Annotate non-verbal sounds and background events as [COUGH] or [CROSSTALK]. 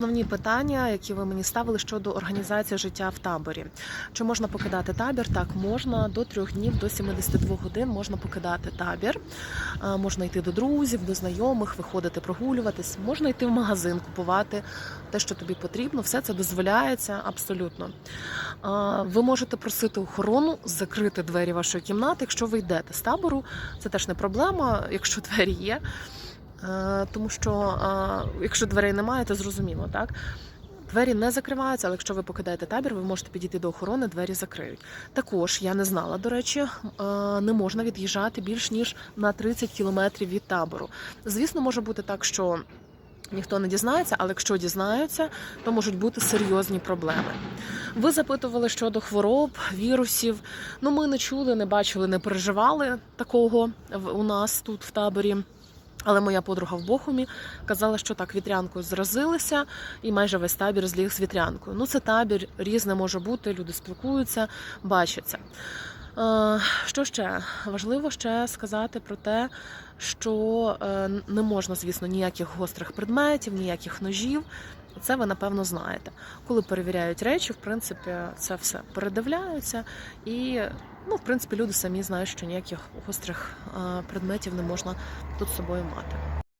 Основні питання, які ви мені ставили щодо організації життя в таборі. Чи можна покидати табір? Так, можна до трьох днів, до 72 годин можна покидати табір. Можна йти до друзів, до знайомих, виходити прогулюватись, можна йти в магазин, купувати те, що тобі потрібно. Все це дозволяється абсолютно. Ви можете просити охорону закрити двері вашої кімнати, якщо ви йдете з табору. Це теж не проблема, якщо [LAUGHS] двері є. Е, Тому що е, якщо дверей немає, то зрозуміло, так? Двері не закриваються, але якщо ви покидаєте табір, ви можете підійти до охорони, двері закриють. Також я не знала, до речі, е, не можна від'їжджати більш ніж на 30 кілометрів від табору. Звісно, може бути так, що ніхто не дізнається, але якщо дізнаються, то можуть бути серйозні проблеми. Ви запитували щодо хвороб, вірусів. Ну, ми не чули, не бачили, не переживали такого у нас тут в таборі. Але моя подруга в Бохумі казала, що так вітрянкою зразилися, і майже весь табір зліг з вітрянкою. Ну, це табір, різне може бути, люди спілкуються, бачаться. Е, Що ще важливо ще сказати про те, що е, не можна, звісно, ніяких гострих предметів, ніяких ножів. Це ви напевно знаєте. Коли перевіряють речі, в принципі, це все передивляються, і ну, в принципі, люди самі знають, що ніяких гострих е, предметів не можна тут собою мати.